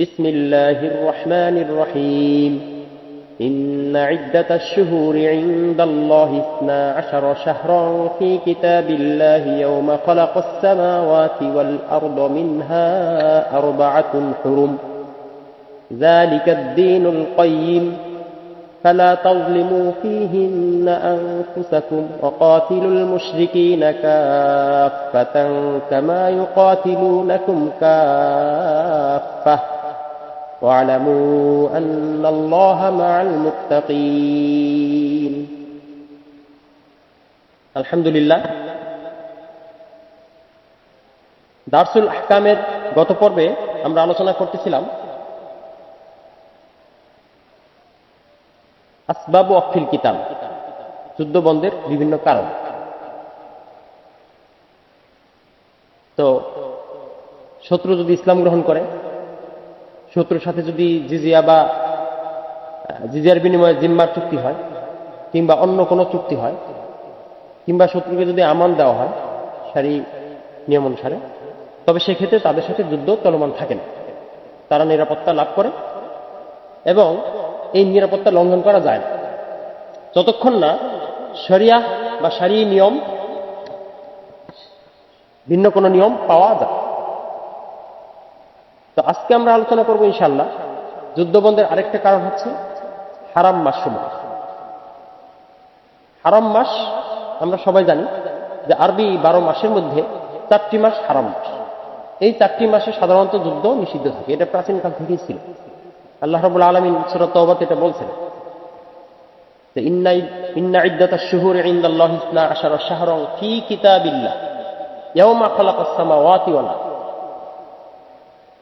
بسم الله الرحمن الرحيم. إن عدة الشهور عند الله اثنا عشر شهرا في كتاب الله يوم خلق السماوات والأرض منها أربعة حرم. ذلك الدين القيم. فلا تظلموا فيهن أنفسكم وقاتلوا المشركين كافة كما يقاتلونكم كافة. واعلموا أن الله مع المتقين الحمد لله দার্সুল আহকামের গত পর্বে আমরা আলোচনা করতেছিলাম আসবাব অফিল কিতাব যুদ্ধ বন্ধের বিভিন্ন কারণ তো শত্রু যদি ইসলাম গ্রহণ করে শত্রুর সাথে যদি জিজিয়া বা জিজিয়ার বিনিময়ে জিম্মার চুক্তি হয়, কিংবা অন্য কোনো চুক্তি হয়, কিংবা শত্রুকে যদি আমান দেওয়া হয়, সারি নিয়ম অনুসারে, তবে সেক্ষেত্রে তাদের সাথে যুদ্ধ চলমান থাকে না। তারা নিরাপত্তা লাভ করে এবং এই নিরাপত্তা লঙ্ঘন করা যায় না। যতক্ষণ না শরিয়া বা সারি নিয়ম ভিন্ন কোনো নিয়ম পাওয়া যায় তো আজকে আমরা আলোচনা করব ইনশাল্লাহ যুদ্ধবন্ধের আরেকটা কারণ হচ্ছে হারাম মাস সময় হারাম মাস আমরা সবাই জানি যে আরবি বারো মাসের মধ্যে চারটি মাস হারাম মাস। এই চারটি মাসে সাধারণত যুদ্ধ নিষিদ্ধ থাকে। এটা প্রাচীনকাল থেকেই ছিল। আল্লাহ রবুল আলমিন সুরত এটা বলছেন যে ইন্না ইদ্দাতা শুহুর আশার শাহরং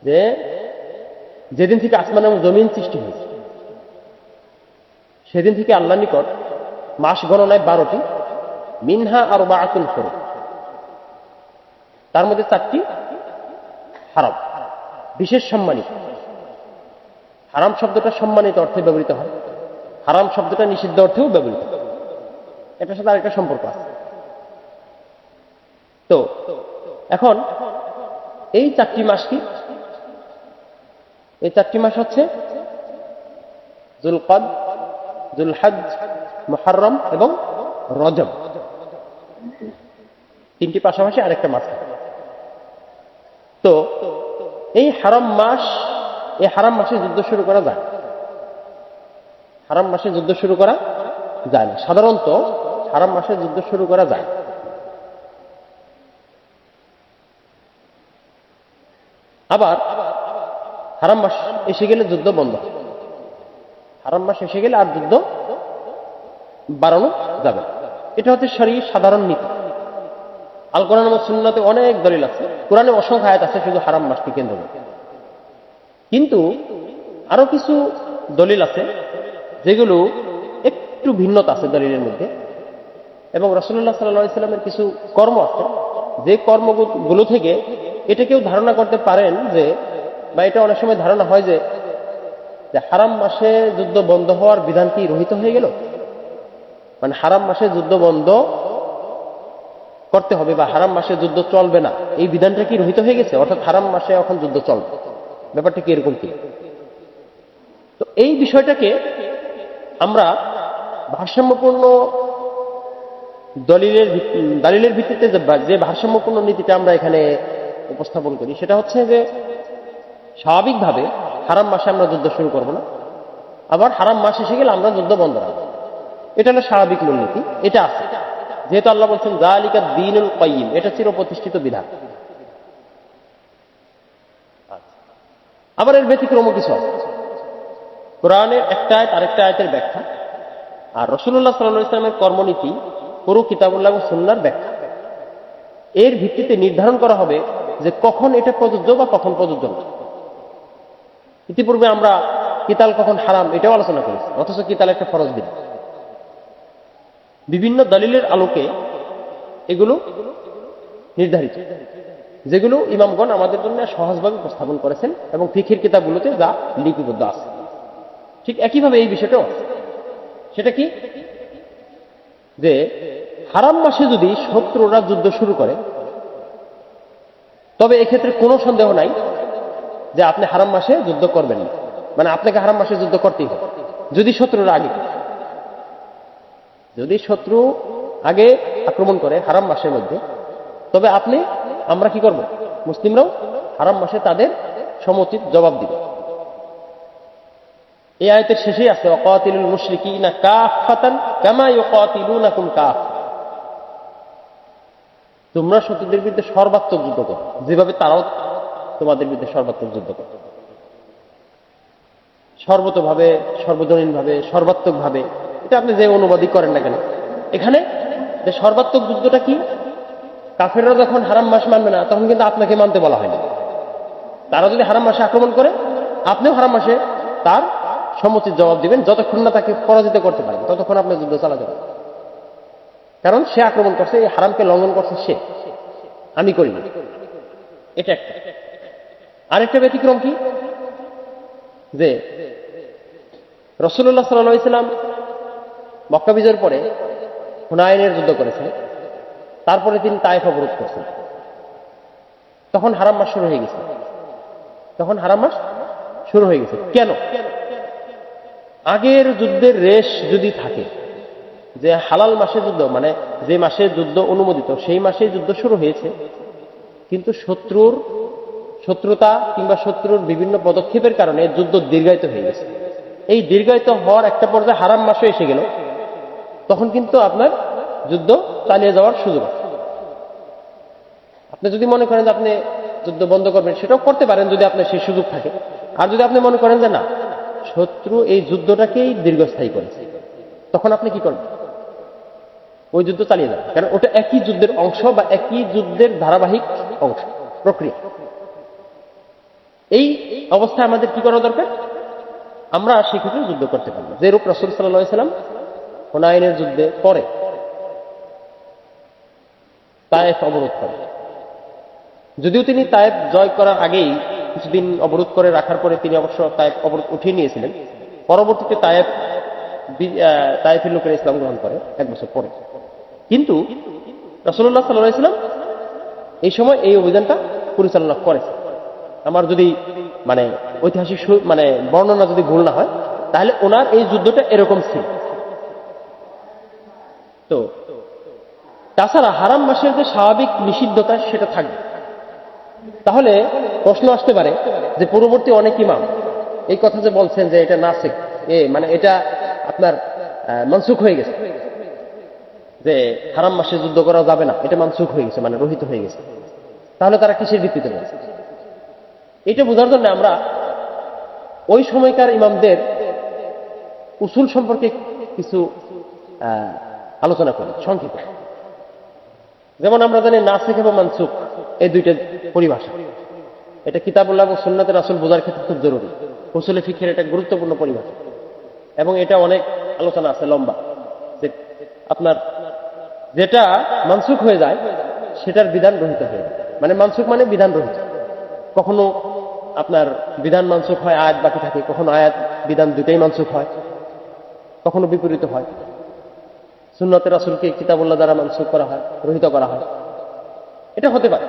যে যেদিন থেকে আসমান এবং জমিন সৃষ্টি হয়েছে, সেদিন থেকে আল্লাহ নিকট মাস গণনায় বারোটি, মিনহা আর বা আতুল ফরু তার মধ্যে চারটি হারাম, বিশেষ সম্মানিত। হারাম শব্দটা সম্মানিত অর্থে ব্যবহৃত হয়, হারাম শব্দটা নিষিদ্ধ অর্থেও ব্যবহৃত এটার সাথে আরেকটা সম্পর্ক আছে। তো, এখন এই চারটি মাস কি এই চারটি মাস হচ্ছে জুলকদ, জুলহাজ মহারম এবং রজব। তিনটি পাশাপাশি আরেকটা মাস তো এই হারাম মাস, এই হারাম মাসে যুদ্ধ শুরু করা যায়? হারাম মাসে যুদ্ধ শুরু করা যায় না। সাধারণত হারাম মাসে যুদ্ধ শুরু করা যায়। আবার হারাম মাস এসে গেলে যুদ্ধ বন্ধ। হারাম মাস এসে গেলে আর যুদ্ধ বাড়ানো যাবে এটা হচ্ছে শরীর সাধারণ নীতি। আল কোরআন সুন্নাতে অনেক দলিল আছে। কোরআনে অসংখ্য আয়াত আছে শুধু হারাম মাসকে কেন্দ্র কিন্তু আরও কিছু দলিল আছে যেগুলো একটু ভিন্নতা আছে দলিলের মধ্যে। এবং রসুল্লাহ সাল্লাহ সাল্লামের কিছু কর্ম আছে। যে কর্মগুলো থেকে এটা কেউ ধারণা করতে পারেন যে বা এটা অনেক সময় ধারণা হয় যে হারাম মাসে যুদ্ধ বন্ধ হওয়ার বিধান কি রহিত হয়ে গেল? মানে হারাম মাসে যুদ্ধ বন্ধ করতে হবে বা হারাম মাসে যুদ্ধ চলবে না, এই বিধানটা কি রহিত হয়ে গেছে? অর্থাৎ হারাম মাসে এখন যুদ্ধ চলবে। ব্যাপারটা কি এরকম কি? তো এই বিষয়টাকে আমরা ভারসাম্যপূর্ণ দলিলের দলিলের ভিত্তিতে যে ভারসাম্যপূর্ণ নীতিটা আমরা এখানে উপস্থাপন করি, সেটা হচ্ছে যে স্বাভাবিকভাবে হারাম মাসে আমরা যুদ্ধ শুরু করব না। আবার হারাম মাস এসে গেলে আমরা যুদ্ধ বন্ধ রাখব। এটা হলো স্বাভাবিক মূলনীতি। এটা আছে। যেহেতু আল্লাহ বলছেন জালিকা দিনুল কয়িম এটা চির প্রতিষ্ঠিত বিধান আবার এর ব্যতিক্রম কিছু আছে। কোরআনের একটা আয়ত, আরেকটা আয়তের ব্যাখ্যা। আর রসুল্লাহ সাল্লাহ ইসলামের কর্মনীতি পুরো কিতাবুল্লাহ সুন্নার ব্যাখ্যা। এর ভিত্তিতে নির্ধারণ করা হবে যে কখন এটা প্রযোজ্য বা কখন প্রযোজ্য না। ইতিপূর্বে আমরা কিতাল কখন হারাম এটাও আলোচনা করেছি, অথচ কিতাল একটা ফরজ বিধান বিভিন্ন দলিলের আলোকে এগুলো নির্ধারিত, যেগুলো ইমামগণ আমাদের জন্য সহজভাবে উপস্থাপন করেছেন এবং ফিখির কিতাবগুলোতে যা লিপিবদ্ধ আছে। ঠিক একইভাবে এই বিষয়টাও সেটা কি? যে হারাম মাসে যদি শত্রুরা যুদ্ধ শুরু করে, তবে এক্ষেত্রে কোনো সন্দেহ নাই যে আপনি হারাম মাসে যুদ্ধ করবেন না। মানে আপনাকে হারাম মাসে যুদ্ধ করতেই হবে। যদি শত্রুরা আগে, যদি শত্রু আগে আক্রমণ করে হারাম মাসের মধ্যে, তবে আপনি, আমরা কি করব? মুসলিমরাও হারাম মাসে তাদের সমুচিত জবাব দিব। এই আয়তের শেষেই আছে অকাতিলুল মুশরিকিনা কাফাতান কামা ইউকাতিলুনাকুম কাফ তোমরা শত্রুদের বিরুদ্ধে সর্বাত্মক যুদ্ধ করো। যেভাবে তারাও তোমাদের বিরুদ্ধে সর্বাত্মক যুদ্ধ করে। সর্বতভাবে, সর্বজনীনভাবে, সর্বাত্মকভাবে, এটা আপনি যে অনুবাদই করেন না কেন, এখানে যে সর্বাত্মক যুদ্ধটা কি? কাফেররা যখন হারাম মাস মানবে না, তখন কিন্তু আপনাকে মানতে বলা হয়নি। তারা যদি হারাম মাসে আক্রমণ করে, আপনিও হারাম মাসে তার সমুচিত জবাব দিবেন, যতক্ষণ না তাকে পরাজিত করতে পারেন, ততক্ষণ আপনার যুদ্ধ চালাতে পারেন। কারণ সে আক্রমণ করছে, এই হারামকে লঙ্ঘন করছে সে। আমি করিনি এটা একটা। আরেকটা ব্যতিক্রম কি? যে রসুল্লাহ সাল্লাম মক্কা বিজয়ের পরে হুনায়নের যুদ্ধ করেছেন তারপরে তিনি তাইফ অবরোধ করছেন। তখন হারাম মাস শুরু হয়ে গেছে। তখন হারাম মাস শুরু হয়ে গেছে। কেন? আগের যুদ্ধের রেশ যদি থাকে, যে হালাল মাসে যুদ্ধ মানে যে মাসে যুদ্ধ অনুমোদিত, সেই মাসে যুদ্ধ শুরু হয়েছে। কিন্তু শত্রুর শত্রুতা কিংবা শত্রুর বিভিন্ন পদক্ষেপের কারণে যুদ্ধ দীর্ঘায়িত হয়ে গেছে। এই দীর্ঘায়িত হওয়ার একটা পর্যায়ে হারাম মাসে এসে গেল। তখন কিন্তু আপনার যুদ্ধ চালিয়ে যাওয়ার সুযোগ আছে। আপনি যদি মনে করেন যে আপনি যুদ্ধ বন্ধ করবেন, সেটাও করতে পারেন যদি আপনার সেই সুযোগ থাকে। আর যদি আপনি মনে করেন যে না, শত্রু এই যুদ্ধটাকেই দীর্ঘস্থায়ী করেছে, তখন আপনি কি করবেন? ওই যুদ্ধ চালিয়ে যাবেন। কারণ ওটা একই যুদ্ধের অংশ বা একই যুদ্ধের ধারাবাহিক অংশ, প্রক্রিয়া। এই অবস্থায় আমাদের কি করা দরকার? আমরা সেক্ষেত্রে যুদ্ধ করতে পারব। যে রূপ রসুল সাল্লাহ সাল্লাম হোনাইনের যুদ্ধে পরে তায়েফ অবরোধ করে। যদিও তিনি তায়েফ জয় করার আগেই কিছুদিন অবরোধ করে রাখার পরে তিনি অবশ্য তায়েফ অবরোধ উঠিয়ে নিয়েছিলেন। পরবর্তীতে তায়েফ তায়েফের লোকের ইসলাম গ্রহণ করে এক বছর পরে। কিন্তু রসল্লাহ সাল্লাহ ইসলাম এই সময় এই অভিযানটা পরিচালনা করেছে আমার যদি মানে ঐতিহাসিক মানে বর্ণনা যদি ভুল না হয়, তাহলে ওনার এই যুদ্ধটা এরকম ছিল। তো, তাছাড়া হারাম মাসের যে স্বাভাবিক নিষিদ্ধতা, সেটা থাকবে। তাহলে প্রশ্ন আসতে পারে যে পূর্ববর্তী অনেক ইমাম এই কথা যে বলছেন যে এটা নাসিক, এ মানে এটা আপনার মনসুখ হয়ে গেছে। যে হারাম মাসে যুদ্ধ করা যাবে না, এটা মনসুখ হয়ে গেছে মানে রহিত হয়ে গেছে। তাহলে তারা কিসের ভিত্তিতে বলছে? এটা বোঝার জন্য আমরা ওই সময়কার ইমামদের উসুল সম্পর্কে কিছু আলোচনা করি, সংক্ষেপে। যেমন আমরা জানি নাসিক এবং মানসুক এই দুইটা পরিভাষা। এটা কিতাবুল্লাহ এবং সুন্নাতের আসল বোঝার ক্ষেত্রে খুব জরুরি। উসুলে ফিখের এটা গুরুত্বপূর্ণ পরিভাষা। এবং এটা অনেক আলোচনা আছে, লম্বা। যে আপনার যেটা মানসুক হয়ে যায়, সেটার বিধান রহিত হয়ে যায়। মানে মানসুক মানে বিধান রহিত। কখনো আপনার বিধান মানসুক হয়, আয়াত বাকি থাকে। কখনো আয়াত বিধান দুটাই মানসুক হয়, কখনো বিপরীত হয়। সুন্নতের রাসুলকে কিতাবুল্লাহ দ্বারা মানসুক করা হয়, রহিত করা হয়। এটা হতে পারে।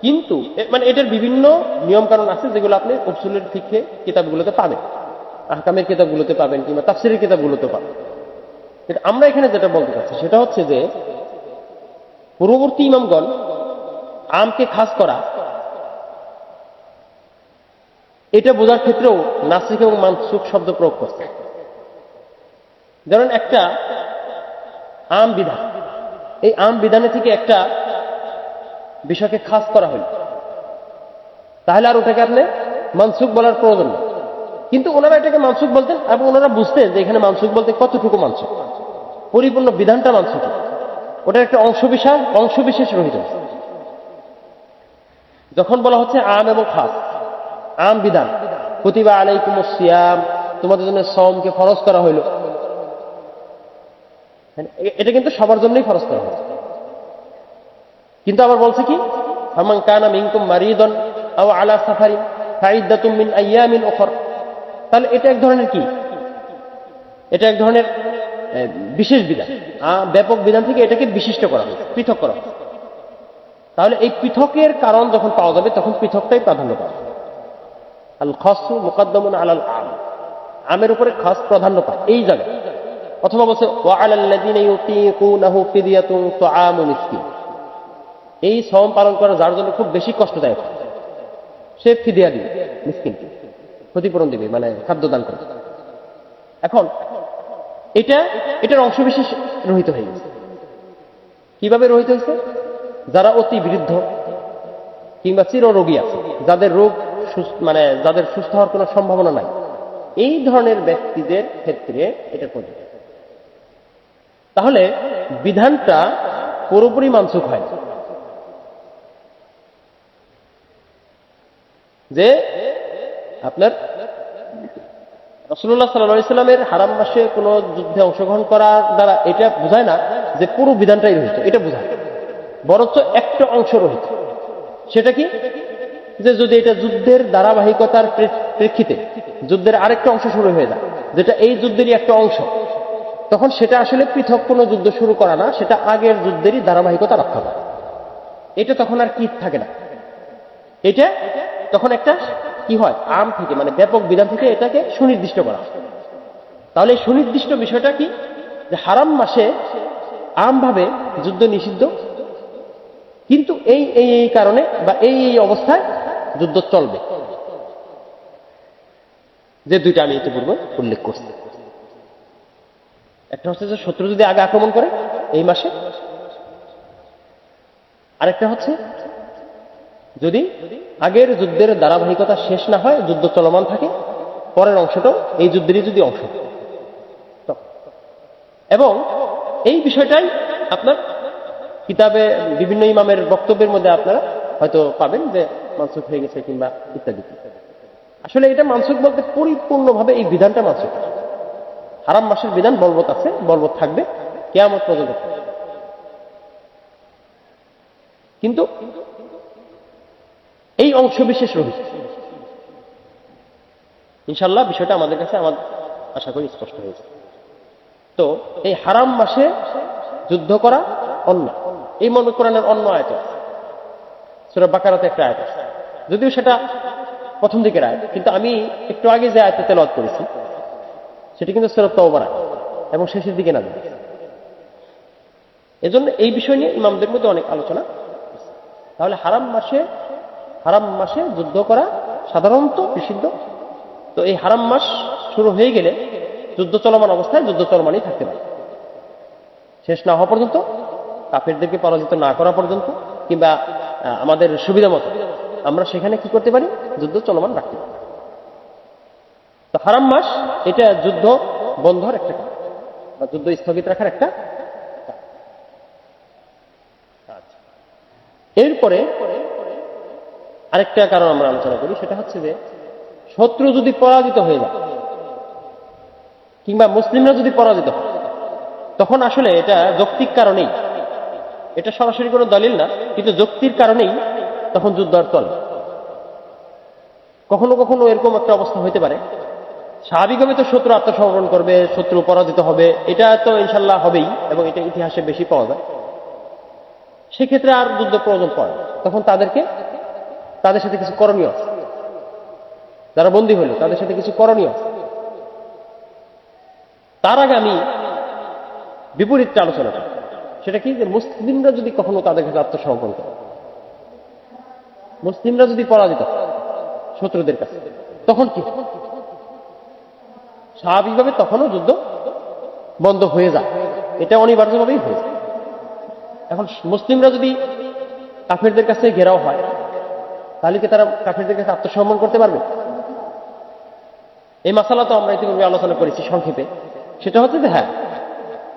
কিন্তু মানে এটার বিভিন্ন নিয়ম কারণ আছে যেগুলো আপনি উসুলের ফিক্ষে কিতাবগুলোতে পাবেন। আহকামের কিতাবগুলোতে পাবেন কিংবা তাফসিরের কিতাবগুলোতে পাবেন। আমরা এখানে যেটা বলতে চাচ্ছি, সেটা হচ্ছে যে, পূর্ববর্তী ইমামগণ আমকে খাস করা এটা বোঝার ক্ষেত্রেও নাসিক এবং মানসুক শব্দ প্রয়োগ করছে। যেমন একটা আম বিধান এই আম বিধানে থেকে একটা বিষয়কে খাস করা হইল। তাহলে আর ওটাকে আপনি মানসুক বলার প্রয়োজন নেই। কিন্তু ওনারা এটাকে মানসুক বলতেন এবং ওনারা বুঝতেন যে এখানে মানসুক বলতে কতটুকু মানসুক পরিপূর্ণ বিধানটা মানসুক ওটার একটা অংশ বিশাল অংশ বিশেষ রহিত। যখন বলা হচ্ছে আম এবং খাস আম বিধান। প্রতিভা আলাইকুম সিয়াম। তোমাদের জন্য সমকে ফরজ করা হইল। হ্যাঁ, এটা কিন্তু সবার জন্যই ফরজ করা হয়েছে। কিন্তু আবার বলছে কি? ফামান কানা মিনকুম মারিদন আও আলা সাফারিন ফাইদ্দাতুম মিন আইয়ামিন উখর। তাহলে এটা এক ধরনের কি? এটা এক ধরনের বিশেষ বিধান। ব্যাপক বিধান থেকে এটাকে বিশিষ্ট করা হয়েছে পৃথক করা তাহলে এই পৃথকের কারণ যখন পাওয়া যাবে তখন পৃথকটাই প্রাধান্য পাবে আল খাসু মুকদ্দমন আলাল আম। আমের উপরে খাস প্রাধান্য পায়, এই জায়গায়। অথবা বলছে এই শ্রম পালন করা যার জন্য খুব বেশি কষ্টদায়ক সে ফিদিয়া দিবে, মিসকিনকে। ক্ষতিপূরণ দিবে মানে খাদ্যদান করবে এখন, এটা, এটার অংশবিশেষ রহিত হয়ে গেছে। কীভাবে রহিত হয়েছে? যারা অতি বৃদ্ধ কিংবা চিররোগী আছে, যাদের রোগ মানে যাদের সুস্থ হওয়ার কোনো সম্ভাবনা নাই। এই ধরনের ব্যক্তিদের ক্ষেত্রে এটা প্রযোজ্য তাহলে বিধানটা পুরোপুরি মানসুখ হয় যে আপনার রসুল্লাহ সাল্লাহ ইসলামের হারাম মাসে কোনো যুদ্ধে অংশগ্রহণ করার দ্বারা এটা বোঝায় না যে পুরো বিধানটাই রহিত। এটা বোঝায়। বরঞ্চ একটা অংশ রয়েছে সেটা কি? যে যদি এটা যুদ্ধের ধারাবাহিকতার প্রেক্ষিতে যুদ্ধের আরেকটা অংশ শুরু হয়ে যায়, যেটা এই যুদ্ধেরই একটা অংশ, তখন সেটা আসলে পৃথক কোনো যুদ্ধ শুরু করা না, সেটা আগের যুদ্ধেরই ধারাবাহিকতা রক্ষা করে। এটা তখন আর কি থাকে না। এটা তখন একটা কি হয়, আম থেকে মানে ব্যাপক বিধান থেকে এটাকে সুনির্দিষ্ট করা। তাহলে সুনির্দিষ্ট বিষয়টা কি? যে হারাম মাসে আমভাবে যুদ্ধ নিষিদ্ধ কিন্তু এই এই এই কারণে বা এই এই অবস্থায় যুদ্ধ চলবে। যে দুইটা আমি ইতিপূর্বে উল্লেখ করছি। একটা হচ্ছে যে শত্রু যদি আগে আক্রমণ করে এই মাসে, আরেকটা হচ্ছে যদি আগের যুদ্ধের ধারাবাহিকতা শেষ না হয়, যুদ্ধ চলমান থাকে, পরের অংশটাও এই যুদ্ধেরই যদি অংশ। এবং এই বিষয়টাই আপনার কিতাবে বিভিন্ন ইমামের বক্তব্যের মধ্যে আপনারা হয়তো পাবেন যে মানসুখ হয়ে গেছে কিংবা ইত্যাদি। আসলে এটা মানসুখ বলতে পরিপূর্ণভাবে এই বিধানটা মানসুখ। হারাম মাসের বিধান বলবৎ আছে, বলবৎ থাকবে, কেয়ামত পর্যন্ত। কিন্তু এই অংশ বিশেষ রয়েছে। ইনশাল্লাহ বিষয়টা আমাদের কাছে আমার আশা করি স্পষ্ট হয়েছে। তো এই হারাম মাসে যুদ্ধ করা অন্য এই মনে কোরআনের অন্য আয়ত সুরা বাকারাতে একটা আয়ত যদিও সেটা প্রথম দিকের আয়াত, কিন্তু আমি একটু আগে যে আয়তে তেলাওয়াত করেছি, সেটি কিন্তু সুরত তওবার এবং শেষের দিকে না এজন্য এই বিষয় নিয়ে ইমামদের মধ্যে অনেক আলোচনা তাহলে হারাম মাসে হারাম মাসে যুদ্ধ করা সাধারণত নিষিদ্ধ। তো এই হারাম মাস শুরু হয়ে গেলে যুদ্ধ চলমান অবস্থায় যুদ্ধ চলমানই থাকতে পারে। শেষ না হওয়া পর্যন্ত কাফেরদেরকে পরাজিত না করা পর্যন্ত কিংবা আমাদের সুবিধা মতো আমরা সেখানে কি করতে পারি যুদ্ধ চলমান রাখতে পারি তো হারাম মাস, এটা যুদ্ধ বন্ধর একটা কারণ বা যুদ্ধ স্থগিত রাখার একটা। এরপরে আরেকটা কারণ আমরা আলোচনা করি, সেটা হচ্ছে যে শত্রু যদি পরাজিত হয়ে যায় কিংবা মুসলিমরা যদি পরাজিত হয়, তখন আসলে এটা যৌক্তিক কারণেই এটা সরাসরি কোনো দলিল না, কিন্তু যুক্তির কারণেই তখন যুদ্ধ আর চলে। কখনো কখনো এরকম একটা অবস্থা হইতে পারে। স্বাভাবিকভাবে তো শত্রু আত্মসমর্পণ করবে, শত্রু পরাজিত হবে, এটা তো ইনশাল্লাহ হবেই এবং এটা ইতিহাসে বেশি পাওয়া যায়। সেক্ষেত্রে আর যুদ্ধ প্রয়োজন পড়ে তখন তাদেরকে, তাদের সাথে কিছু করণীয় আছে। যারা বন্দী হলো, তাদের সাথে কিছু করণীয় আছে। তার আগে আমি বিপরীতটা আলোচনা করি সেটা কি যে মুসলিমরা যদি কখনো তাদের কাছে আত্মসমর্পণ করে? মুসলিমরা যদি পরাজিত শত্রুদের কাছে, তখন কি স্বাভাবিকভাবে তখনও যুদ্ধ বন্ধ হয়ে যায়। এটা অনিবার্যভাবেই হয়ে যায়। এখন মুসলিমরা যদি কাফেরদের কাছে ঘেরাও হয়, তাহলে কি তারা কাফেরদের কাছে আত্মসমর্পণ করতে পারবে? এই মাসালা তো আমরা ইতিপূর্বে আলোচনা করেছি সংক্ষেপে। সেটা হচ্ছে যে হ্যাঁ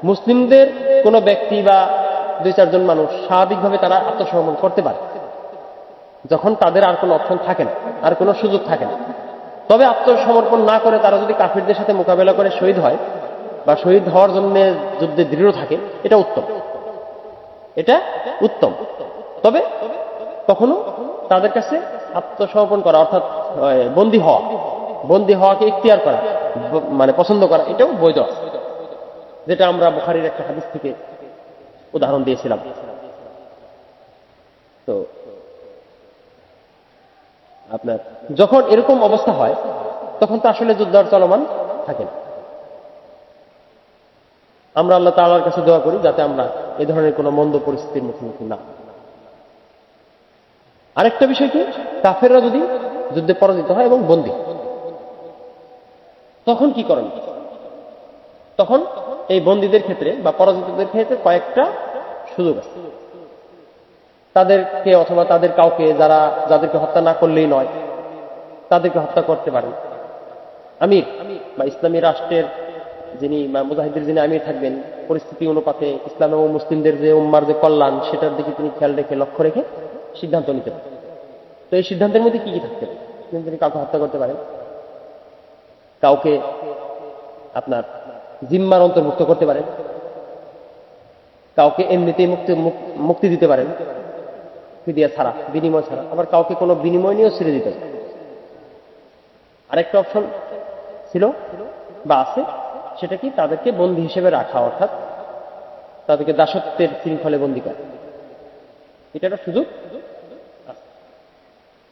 মুসলিমদের কোনো ব্যক্তি বা দুই চারজন মানুষ স্বাভাবিকভাবে তারা আত্মসমর্পণ করতে পারে। যখন তাদের আর কোনো অপশন থাকে না, আর কোনো সুযোগ থাকে না। তবে আত্মসমর্পণ না করে তারা যদি কাফিরদের সাথে মোকাবেলা করে শহীদ হয় বা শহীদ হওয়ার জন্য যুদ্ধে দৃঢ় থাকে, এটা উত্তম। এটা উত্তম। তবে কখনো তাদের কাছে আত্মসমর্পণ করা, অর্থাৎ বন্দী হওয়া, বন্দী হওয়াকে ইখতিয়ার করা মানে পছন্দ করা, এটাও বৈধ। যেটা আমরা বুখারির একটা হাদিস থেকে উদাহরণ দিয়েছিলাম। তো আপনার যখন এরকম অবস্থা হয়, তখন তো আসলে যুদ্ধ চলমান থাকে না। আমরা আল্লাহ তাআলার কাছে দোয়া করি যাতে আমরা এ ধরনের কোনো মন্দ পরিস্থিতির মুখোমুখি না আরেকটা বিষয় কি? কাফেররা যদি যুদ্ধে পরাজিত হয় এবং বন্দী, তখন কি করেন? তখন এই বন্দীদের ক্ষেত্রে বা পরাজিতদের ক্ষেত্রে কয়েকটা সুযোগ আছে। তাদেরকে অথবা তাদের কাউকে যারা, যাদেরকে হত্যা না করলেই নয়, তাদেরকে হত্যা করতে পারেন। আমির বা ইসলামী রাষ্ট্রের যিনি মুজাহিদের যিনি আমির থাকবেন, পরিস্থিতি অনুপাতে ইসলাম এবং মুসলিমদের যে উম্মার যে কল্যাণ, সেটার দিকে তিনি খেয়াল রেখে, লক্ষ্য রেখে সিদ্ধান্ত নিতে পারেন। তো এই সিদ্ধান্তের মধ্যে কি কি থাকতে পারে? তিনি কাউকে হত্যা করতে পারেন, কাউকে আপনার জিম্মার অন্তর্ভুক্ত করতে পারেন। কাউকে এমনিতেই মুক্তি মুক্তি দিতে পারেন। ফিদিয়া ছাড়া, বিনিময় ছাড়া। আবার কাউকে কোনো বিনিময় নিয়েও ছেড়ে দিতে পারেন। আরেকটা অপশন ছিল বা আছে, সেটা কি? তাদেরকে বন্দী হিসেবে রাখা, অর্থাৎ তাদেরকে দাসত্বের শৃঙ্খলে বন্দী করা। এটা একটা সুযোগ?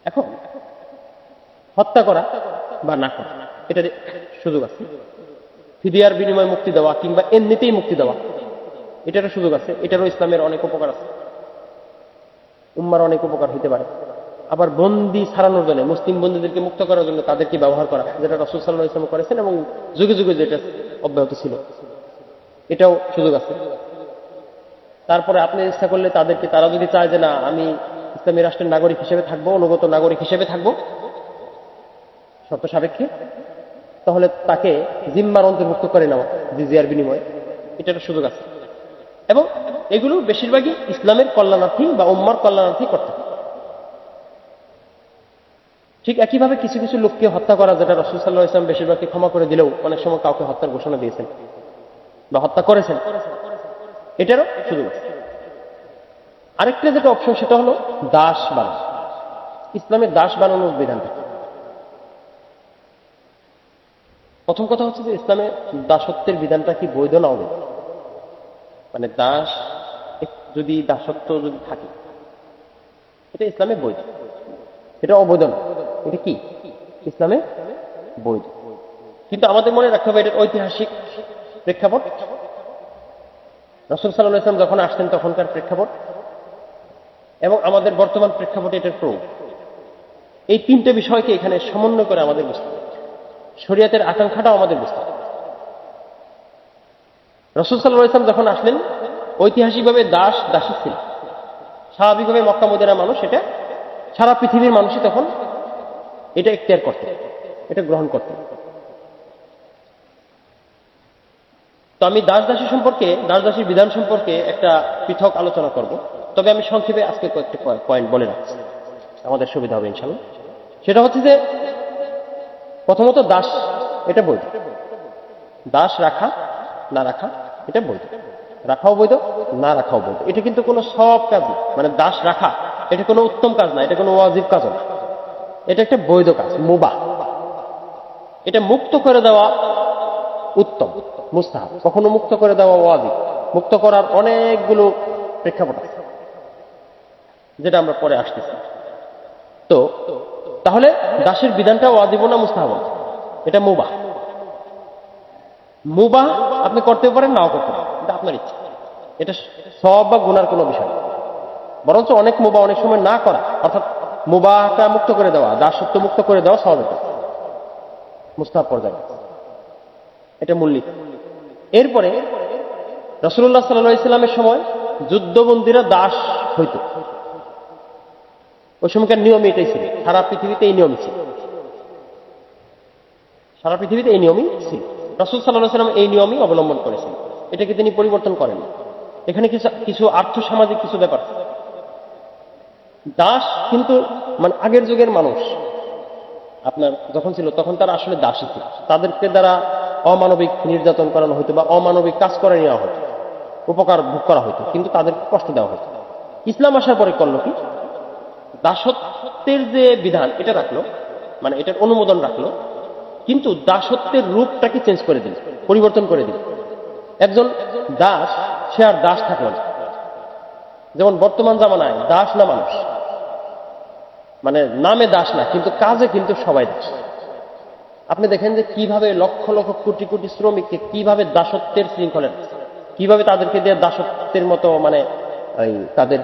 এখন হত্যা করা বা না করা এটার সুযোগ আছে। ফিদিয়ার বিনিময়ে মুক্তি দেওয়া কিংবা এমনিতেই মুক্তি দেওয়া, এটারও সুযোগ আছে, এটারও ইসলামের অনেক উপকার আছে। উম্মার অনেক উপকার হতে পারে। আবার বন্দি ছাড়ানোর জন্য, মুসলিম বন্দীদেরকে মুক্ত করার জন্য তাদেরকে ব্যবহার করা, যেটা রসুল সাল্লাহ ইসলাম করেছেন এবং যুগে যুগে যেটা অব্যাহত ছিল। এটাও সুযোগ আছে। তারপরে আপনি ইচ্ছা করলে তাদেরকে, তারা যদি চায় যে না, আমি ইসলামী রাষ্ট্রের নাগরিক হিসেবে থাকব, অনুগত নাগরিক হিসেবে থাকব, শর্ত সাপেক্ষে তাহলে তাকে জিম্মার অন্তর্ভুক্ত করে নেওয়া, জিজিয়ার বিনিময়ে। এটা একটা সুযোগ আছে। এবং এগুলো বেশিরভাগই ইসলামের কল্যাণার্থী বা উম্মার কল্যাণার্থী করতে। ঠিক একইভাবে কিছু কিছু লোককে হত্যা করা, যেটা রসুল সাল্লাহ ইসলাম বেশিরভাগকে ক্ষমা করে দিলেও অনেক সময় কাউকে হত্যার ঘোষণা দিয়েছেন বা হত্যা করেছেন। এটারও সুযোগ আছে। আরেকটা যেটা অপশন সেটা হলো দাস বানানো। ইসলামের দাস বানানোর বিধান কি? প্রথম কথা হচ্ছে যে ইসলামে দাসত্বের বিধানটা কি বৈধ না অবৈধ? মানে দাস যদি দাসত্ব যদি থাকে, এটা ইসলামে বৈধ। এটা অবৈধ না। এটা কি? ইসলামে বৈধ। কিন্তু আমাদের মনে রাখতে হবে এটার ঐতিহাসিক প্রেক্ষাপট। রসুল সাল্লাহ ইসলাম যখন আসতেন, তখনকার প্রেক্ষাপট। এবং আমাদের বর্তমান প্রেক্ষাপটে এটার প্রয়োগ। এই তিনটে বিষয়কে এখানে সমন্বয় করে আমাদের বুঝতে হবে। শরীয়তের আকাঙ্ক্ষাটাও আমাদের বুঝতে হবে। রসুল সাল্লাহ ইসলাম যখন আসলেন, ঐতিহাসিকভাবে দাস দাসী ছিল। স্বাভাবিকভাবে মক্কা মদিনা মানুষ এটা, সারা পৃথিবীর মানুষই তখন এটা এখতিয়ার করতে এটা গ্রহণ করতে তো আমি দাস দাসী সম্পর্কে, দাস দাসীর বিধান সম্পর্কে একটা পৃথক আলোচনা করব। তবে আমি সংক্ষেপে আজকে কয়েকটি পয়েন্ট বলে রাখছি। আমাদের সুবিধা হবে ইনশাল্লাহ সেটা হচ্ছে যে প্রথমত দাস, এটা বৈধ। দাস রাখা, না রাখা, এটা বৈধ। রাখাও বৈধ, না রাখাও বৈধ। এটা কিন্তু কোনো সব কাজ না। মানে দাস রাখা, এটা কোনো উত্তম কাজ না, এটা কোনো ওয়াজিব কাজ না। এটা একটা বৈধ কাজ, মুবা। এটা মুক্ত করে দেওয়া উত্তম, মুস্তাহাব। কখনো মুক্ত করে দেওয়া ওয়াজিব। মুক্ত করার অনেকগুলো প্রেক্ষাপট আছে, যেটা আমরা পরে আসতেছি। তো তাহলে দাসের বিধানটা ওয়াজিব না এটা মুবাহ। মুবাহ আপনি করতে পারেন, নাও করতে পারেন আপনার ইচ্ছা। এটা সব বা গুনার কোনো বিষয়। বরঞ্চ অনেক মুবা অনেক সময় না করা, অর্থাৎ মুবাহটা মুক্ত করে দেওয়া, দাসত্ব মুক্ত করে দেওয়া স্বাভাবিক মুস্তাহাব পর্যায়ে। এটা মূলনীতি এরপরে রসুল্লাহ সাল্লাহ ইসলামের সময় যুদ্ধবন্দীরা দাস হইত। ওই সময়কার নিয়ম এটাই ছিল। সারা পৃথিবীতে এই নিয়মই ছিল। সারা পৃথিবীতে এই নিয়মই ছিল। রসুল সাল্লাহ সাল্লাম এই নিয়মই অবলম্বন করেছেন। এটাকে তিনি পরিবর্তন করেন। এখানে কিছু কিছু আর্থ সামাজিক কিছু ব্যাপার। দাস কিন্তু মানে আগের যুগের মানুষ। আপনার যখন ছিল, তখন তারা আসলে দাসী ছিল। তাদেরকে দ্বারা অমানবিক নির্যাতন করানো হতো বা অমানবিক কাজ করে নেওয়া হতো। উপকার ভোগ করা হতো কিন্তু তাদেরকে কষ্ট দেওয়া হতো ইসলাম আসার পরে করল কি? দাসত্বের যে বিধান, এটা রাখল মানে এটার অনুমোদন রাখল, কিন্তু দাসত্বের রূপটাকে চেঞ্জ করে দিল, পরিবর্তন করে দিল। একজন দাস, সে আর দাস থাকল না। যেমন বর্তমান জামানায় দাস না মানুষ। মানে নামে দাস না, কিন্তু কাজে কিন্তু সবাই দাস। আপনি দেখেন যে কীভাবে লক্ষ লক্ষ কোটি কোটি শ্রমিককে কীভাবে দাসত্বের শৃঙ্খলে। কীভাবে তাদেরকে দিয়ে দাসত্বের মতো মানে তাদের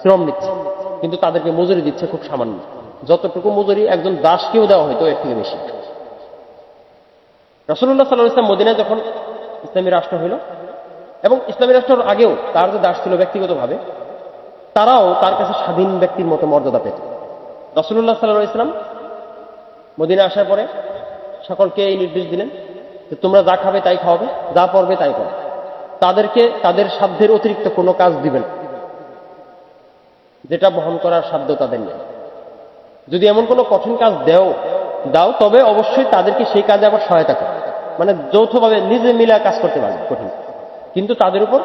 শ্রম নিচ্ছে কিন্তু তাদেরকে মজুরি দিচ্ছে খুব সামান্য। যতটুকু মজুরি একজন দাসকেও দেওয়া হয়তো এর থেকে বেশি। রসুল্লাহ সাল্লাহ ইসলাম মদিনায় যখন ইসলামী রাষ্ট্র হইল, এবং ইসলামী রাষ্ট্রের আগেও তার যে দাস ছিল ব্যক্তিগতভাবে, তারাও তার কাছে স্বাধীন ব্যক্তির মতো মর্যাদা পেত। রসুল্লাহ সাল্লাহ ইসলাম মদিনা আসার পরে সকলকে এই নির্দেশ দিলেন যে তোমরা যা খাবে তাই খাওয়াবে, যা পড়বে তাই করবে তাদেরকে, তাদের সাধ্যের অতিরিক্ত কোনো কাজ দিবেন না। যেটা বহন করার সাধ্য তাদের নেই। যদি এমন কোনো কঠিন কাজ দেও, দাও, তবে অবশ্যই তাদেরকে সেই কাজে আবার সহায়তা করো। মানে যৌথভাবে নিজে মিলে কাজ করতে পারবে, কঠিন। কিন্তু তাদের উপর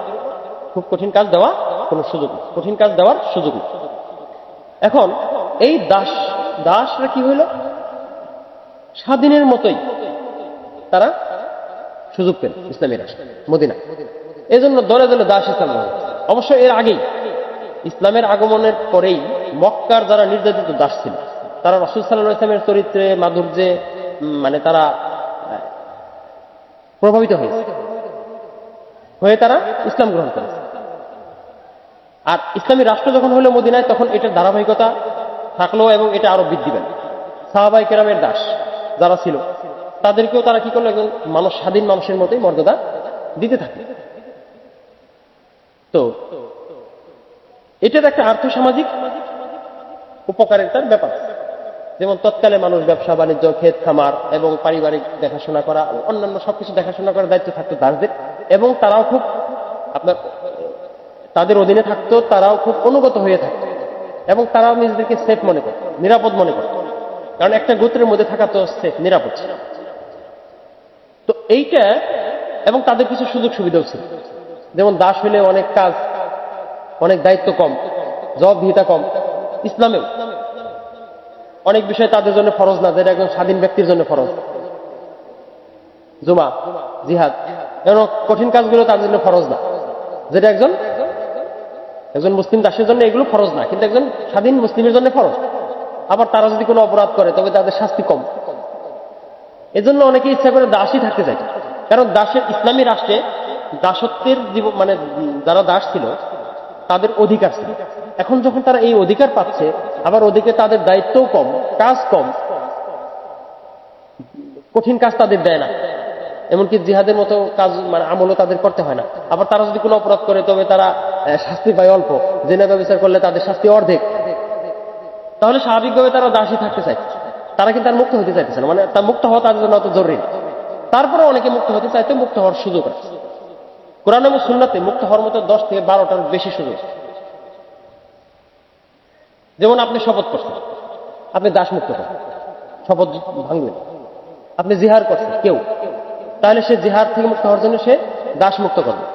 খুব কঠিন কাজ দেওয়া কোনো সুযোগ নেই। কঠিন কাজ দেওয়ার সুযোগ নেই। এখন এই দাস, দাসরা কি হইল স্বাধীনের মতোই তারা সুযোগ পেল ইসলামী রাষ্ট্র, মদিনা। এই জন্য দলে দলে দাস ইসলাম। অবশ্য এর আগেই ইসলামের আগমনের পরেই মক্কার যারা নির্যাতিত দাস ছিল, তারা রসুল সাল্লাহ ইসলামের চরিত্রে, মাধুর্যে মানে তারা প্রভাবিত হয়েছে। হয়ে তারা ইসলাম গ্রহণ করেছে। আর ইসলামী রাষ্ট্র যখন হলো মদিনায়, তখন এটার ধারাবাহিকতা থাকল এবং এটা আরও বৃদ্ধি পেল। সাহাবাই কেরামের দাস যারা ছিল, তাদেরকেও তারা কি করল একজন মানুষ, স্বাধীন মানুষের মতোই মর্যাদা দিতে থাকে। তো এটার একটা আর্থসামাজিক উপকারের তার ব্যাপার। যেমন তৎকালে মানুষ ব্যবসা, বাণিজ্য ক্ষেত খামার এবং পারিবারিক দেখাশোনা করা, অন্যান্য সবকিছু দেখাশোনা করার দায়িত্ব থাকতো দাসদের এবং তারাও খুব আপনার, তাদের অধীনে থাকতো, তারাও খুব অনুগত হয়ে থাকতো। এবং তারাও নিজেদেরকে সেফ মনে করত, নিরাপদ মনে করত। কারণ একটা গোত্রের মধ্যে থাকা তো সেফ নিরাপদ। তো এইটা, এবং তাদের কিছু সুযোগ সুবিধাও ছিল। যেমন দাস হইলে অনেক কাজ অনেক দায়িত্ব কম, জবাবদিহিতা কম। ইসলামেও অনেক বিষয় তাদের জন্য ফরজ না, যেটা একজন স্বাধীন ব্যক্তির জন্য ফরজ। জুমা, জিহাদ এমন কঠিন কাজগুলো তাদের জন্য ফরজ না। যেটা একজন একজন মুসলিম দাসের জন্য এগুলো ফরজ না, কিন্তু একজন স্বাধীন মুসলিমের জন্য ফরজ। আবার তারা যদি কোনো অপরাধ করে, তবে তাদের শাস্তি কম। এজন্য অনেকে ইচ্ছা করে দাসই থাকতে চায়। কারণ দাসের ইসলামী রাষ্ট্রে দাসত্বের জীবন মানে যারা দাস ছিল তাদের অধিকার ছিল। এখন যখন তারা এই অধিকার পাচ্ছে, আবার ওদিকে তাদের দায়িত্বও কম, কাজ কম। কঠিন কাজ তাদের দেয় না। এমনকি জিহাদের মতো কাজ মানে আমলও তাদের করতে হয় না। আবার তারা যদি কোনো অপরাধ করে, তবে তারা শাস্তি পায় অল্প। জেনে ব্যবচার করলে তাদের শাস্তি অর্ধেক। তাহলে স্বাভাবিকভাবে তারা দাসী থাকতে চায়। তারা কিন্তু আর মুক্ত হতে চাইতেছে না। মানে তার মুক্ত হওয়া তাদের জন্য অত জরুরি। তারপরে অনেকে মুক্ত হতে চাইতে মুক্ত হওয়ার সুযোগ আছে। কোরআন এবং সুন্নাতে মুক্ত হওয়ার মতো দশ থেকে বারোটার বেশি সুযোগ। যেমন আপনি শপথ করছেন, আপনি দাস মুক্ত করেন শপথ ভাঙবেন, আপনি জিহার করছেন, কেউ। তাহলে সে জিহার থেকে মুক্ত হওয়ার জন্য সে দাস মুক্ত করবে।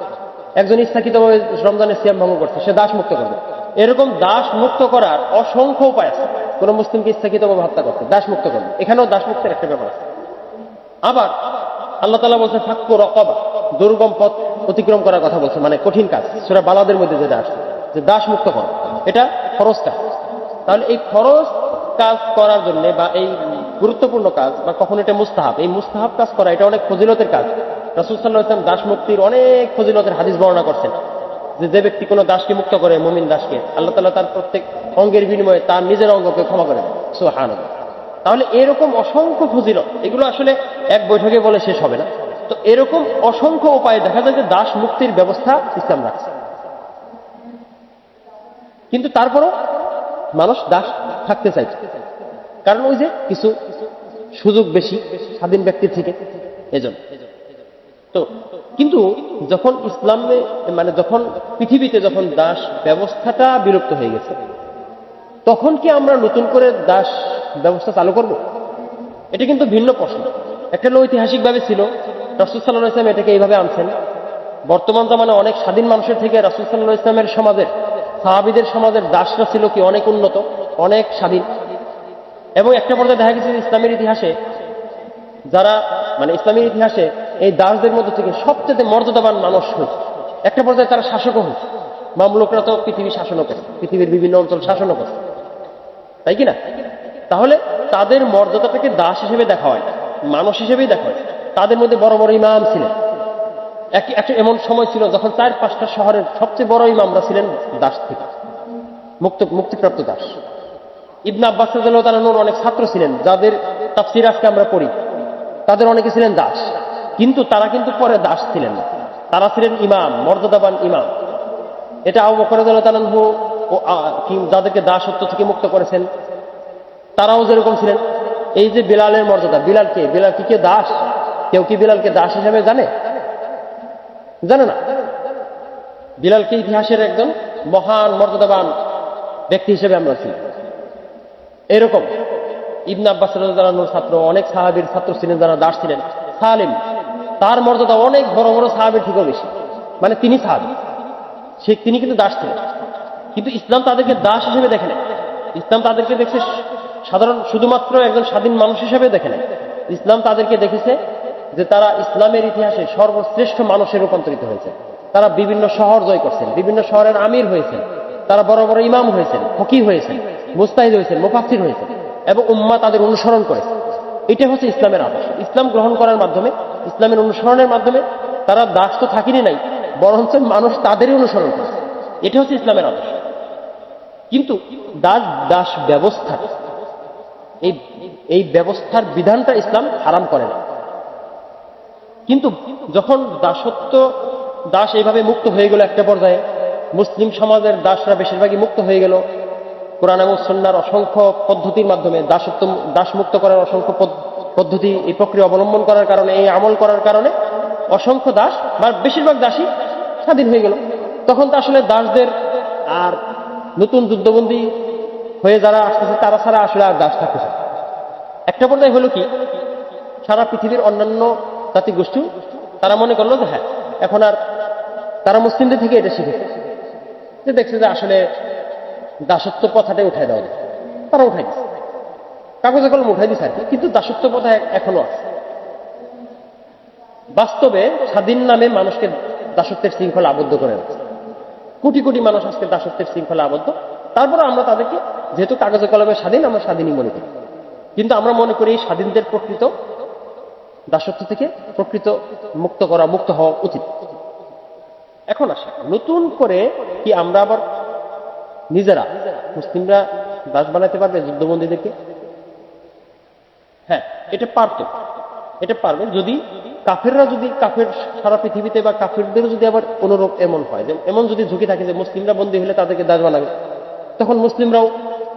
একজন ইচ্ছাকৃতভাবে রমজানের সিয়াম ভঙ্গ করছে, সে দাস মুক্ত করবে। এরকম দাস মুক্ত করার অসংখ্য উপায় আছে। কোন মুসলিমকে ইচ্ছাকৃতভাবে হত্যা করতে, দাস মুক্ত করবে। এখানেও দাস মুক্তের একটা ব্যাপার আছে। আবার আল্লাহ তালা বলছে, ফাক্কু রকবা, দুর্গম পথ অতিক্রম করার কথা বলছে মানে কঠিন কাজ। সেটা বালাদের মধ্যে যেটা আসছে যে দাস মুক্ত করো, এটা কাজ। তাহলে এই ফরজ কাজ করার জন্য বা এই গুরুত্বপূর্ণ কাজ বা কখন এটা মুস্তাহাব, এই মুস্তাহাব কাজ করা, এটা অনেক ফজিলতের কাজ। রাসুল সাল্লাহ ইসলাম দাস মুক্তির অনেক ফজিলতের হাদিস বর্ণনা করছেন, যে যে ব্যক্তি কোনো দাসকে মুক্ত করে, মুমিন দাসকে, আল্লাহ তালা তার প্রত্যেক অঙ্গের বিনিময়ে তার নিজের অঙ্গকে ক্ষমা করে সুহান তাহলে এরকম অসংখ্য ফজিলত, এগুলো আসলে এক বৈঠকে বলে শেষ হবে না। তো এরকম অসংখ্য উপায়ে দেখা যায় যে দাস মুক্তির ব্যবস্থা ইসলাম রাখছে। কিন্তু তারপরও মানুষ দাস থাকতে চাইছে। কারণ ওই যে কিছু সুযোগ বেশি স্বাধীন ব্যক্তির থেকে এজন্য তো কিন্তু যখন ইসলামে মানে যখন পৃথিবীতে যখন দাস ব্যবস্থাটা বিলুপ্ত হয়ে গেছে, তখন কি আমরা নতুন করে দাস ব্যবস্থা চালু করব? এটা কিন্তু ভিন্ন প্রশ্ন। একটা ঐতিহাসিকভাবে ছিল রাসুল সাল্লাহ ইসলাম এটাকে এইভাবে আনছেন, বর্তমান জামানে অনেক স্বাধীন মানুষের থেকে রাসুল সাল্লাহ ইসলামের সমাজের সাহাবিদের সমাজের দাসরা ছিল কি অনেক উন্নত, অনেক স্বাধীন। এবং একটা পর্যায়ে দেখা গেছে ইসলামের ইতিহাসে যারা মানে ইসলামের ইতিহাসে এই দাসদের মধ্যে থেকে সবচেয়ে মর্যাদাবান মানুষ হয়েছে একটা পর্যায়ে তারা শাসকও হয়েছে মামলুকরা তো পৃথিবী শাসনও করে, পৃথিবীর বিভিন্ন অঞ্চল শাসনও করছে তাই কি না? তাহলে তাদের মর্যাদাটাকে দাস হিসেবে দেখা হয়, মানুষ হিসেবেই দেখা হয়। তাদের মধ্যে বড় বড় ইমাম ছিলেন। এক একটা এমন সময় ছিল যখন চার পাঁচটা শহরের সবচেয়ে বড় ইমামরা ছিলেন দাস থেকে। মুক্ত, মুক্তিপ্রাপ্ত দাস। ইবনা আব্বাস তালানুর অনেক ছাত্র ছিলেন, যাদের তাফসির আজকে আমরা পড়ি। তাদের অনেকে ছিলেন দাস। কিন্তু তারা কিন্তু পরে দাস ছিলেন না। তারা ছিলেন ইমাম, মর্যাদাবান ইমাম। এটা আবু বকর তালানহু ও যাদেরকে দাসত্ব থেকে মুক্ত করেছেন, তারাও যেরকম ছিলেন। এই যে বিলালের মর্যাদা, বিলাল কে? বিলাল কি, কে দাস? কেউ কি বিলালকে দাস হিসেবে জানে? জানে না। বিলালকে ইতিহাসের একজন মহান, মর্যাদাবান ব্যক্তি হিসেবে আমরা ছিলাম এরকম ইবন আব্বাস রাদিয়াল্লাহু ছাত্র, অনেক সাহাবীর ছাত্র ছিলেন যারা দাস ছিলেন। সালিম, তার মর্যাদা অনেক বড় বড় সাহাবীর থেকেও বেশি। মানে তিনি সাহাবী। সে, তিনি কিন্তু দাস ছিলেন। কিন্তু ইসলাম তাদেরকে দাস হিসেবে দেখে ইসলাম তাদেরকে দেখছে সাধারণ, শুধুমাত্র একজন স্বাধীন মানুষ হিসেবে দেখে ইসলাম তাদেরকে দেখেছে যে তারা ইসলামের ইতিহাসে সর্বশ্রেষ্ঠ মানুষে রূপান্তরিত হয়েছে। তারা বিভিন্ন শহর জয় করছেন, বিভিন্ন শহরের আমির হয়েছেন, তারা বড় বড় ইমাম হয়েছেন, ফকি হয়েছেন, মুস্তাহিদ হয়েছেন মুফাসির হয়েছেন এবং উম্মা তাদের অনুসরণ করেছে এটা হচ্ছে ইসলামের আদর্শ। ইসলাম গ্রহণ করার মাধ্যমে, ইসলামের অনুসরণের মাধ্যমে তারা দাস তো থাকিনি নাই, বরঞ্চ মানুষ তাদেরই অনুসরণ করে এটা হচ্ছে ইসলামের আদর্শ। কিন্তু দাস দাস ব্যবস্থা, এই এই ব্যবস্থার বিধানটা ইসলাম হারাম করে না। কিন্তু যখন দাসত্ব, দাস এইভাবে মুক্ত হয়ে গেল একটা পর্যায়ে, মুসলিম সমাজের দাসরা বেশিরভাগই মুক্ত হয়ে গেল। কোরআন এবং সন্ন্যার অসংখ্য পদ্ধতির মাধ্যমে দাসত্ব, দাস মুক্ত করার অসংখ্য পদ- পদ্ধতি এই প্রক্রিয়া অবলম্বন করার কারণে, এই আমল করার কারণে অসংখ্য দাস, বা বেশিরভাগ দাসই স্বাধীন হয়ে গেল। তখন তো আসলে দাসদের আর নতুন যুদ্ধবন্দী হয়ে যারা আসতেছে, তারা ছাড়া আসলে আর দাস থাকতেছে একটা পর্যায়ে হলো কি, সারা পৃথিবীর অন্যান্য জাতি গোষ্ঠী, তারা মনে করল যে হ্যাঁ এখন আর তারা মুসলিমদের থেকে এটা শিখেছে যে দেখছে যে আসলে দাসত্ব প্রথাটাই উঠাই দেওয়া যায়। তারা উঠাই দিচ্ছে কাগজে কলম উঠাই দিচ্ছে আর কি, কিন্তু দাসত্ব এক- এখনও আছে। বাস্তবে স্বাধীন নামে মানুষকে দাসত্বের শৃঙ্খলা আবদ্ধ করে রাখছে। কোটি কোটি মানুষ আজকে দাসত্বের শৃঙ্খলা আবদ্ধ। তারপরে আমরা তাদেরকে, যেহেতু কাগজে কলমে স্বাধীন, আমরা স্বাধীনই মনে করি। কিন্তু আমরা মনে করি স্বাধীনদের প্রকৃত দাসত্ব থেকে প্রকৃত মুক্ত করা, মুক্ত হওয়া উচিত। এখন আসে, নতুন করে কি আমরা আবার নিজেরা মুসলিমরা দাস বানাতে পারবে যুদ্ধবন্দীদেরকে? হ্যাঁ এটা পারতো। এটা পারবে যদি কাফেররা যদি কাফের সারা পৃথিবীতে বা কাফেরদেরও যদি আবার অনুরূপ এমন হয়, যে এমন যদি ঝুঁকি থাকে যে মুসলিমরা বন্দী হলে তাদেরকে দাস বানাবে, তখন মুসলিমরাও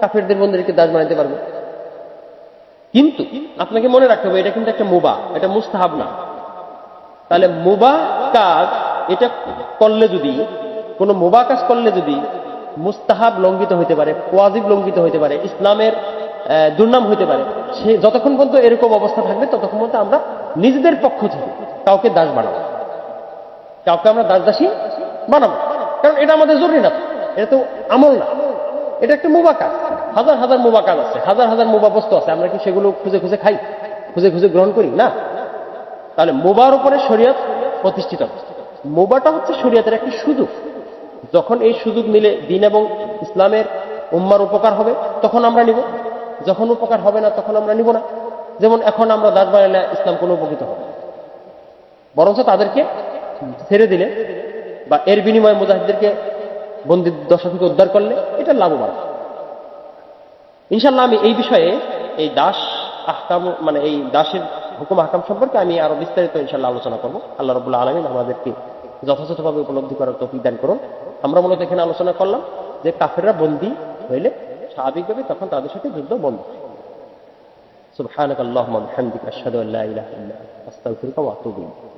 কাফেরদের বন্দীদেরকে দাস বানাতে পারবে। কিন্তু আপনাকে মনে রাখতে হবে, এটা কিন্তু একটা মুবা, এটা মুস্তাহাব না। তাহলে মুবা কাজ, এটা করলে যদি, কোনো মুবা কাজ করলে যদি মুস্তাহাব লঙ্ঘিত হইতে পারে, ওয়াজিব লঙ্ঘিত হইতে পারে, ইসলামের দুর্নাম হইতে পারে, সে যতক্ষণ পর্যন্ত এরকম অবস্থা থাকবে, ততক্ষণ পর্যন্ত আমরা নিজেদের পক্ষ থেকে কাউকে দাস বানাবো। কাউকে আমরা দাস দাসী বানাবো। কারণ এটা আমাদের জরুরি না, এটা তো আমল না। এটা একটা মুবা কাজ। হাজার হাজার মুবা কাজ আছে, হাজার হাজার মুবা বস্তু আছে, আমরা কি সেগুলো খুঁজে খুঁজে খাই? খুঁজে খুঁজে গ্রহণ করি? না। তাহলে মোবার উপরে শরীয়ত প্রতিষ্ঠিত। মোবাটা হচ্ছে শরীয়তের একটি সুযোগ। যখন এই সুযোগ মিলে দিন এবং ইসলামের উম্মার উপকার হবে, তখন আমরা নিব। যখন উপকার হবে না, তখন আমরা নিব না। যেমন এখন আমরা দাস বানাইলে ইসলাম কোনো উপকৃত হবে বরঞ্চ তাদেরকে ছেড়ে দিলে বা এর বিনিময়ে মুজাহিদদেরকে বন্দি দশা থেকে উদ্ধার করলে এটা লাভবান। ইনশাল্লাহ আমি এই বিষয়ে এই দাস আহকাম মানে এই দাসের হুকুম আহকাম সম্পর্কে আমি আরো বিস্তারিত ইনশাল্লাহ আলোচনা করবো আল্লাহ রবুল্লা আলমিন আমাদেরকে যথাযথভাবে উপলব্ধি করার তৌফিক দান করুন আমরা মূলত এখানে আলোচনা করলাম যে কাফেররা বন্দী হইলে স্বাভাবিকভাবে তখন তাদের সাথে যুদ্ধ বন্ধ سبحانك اللهم وبحمدك أشهد أن لا إله إلا أنت أستغفرك وأتوب إليك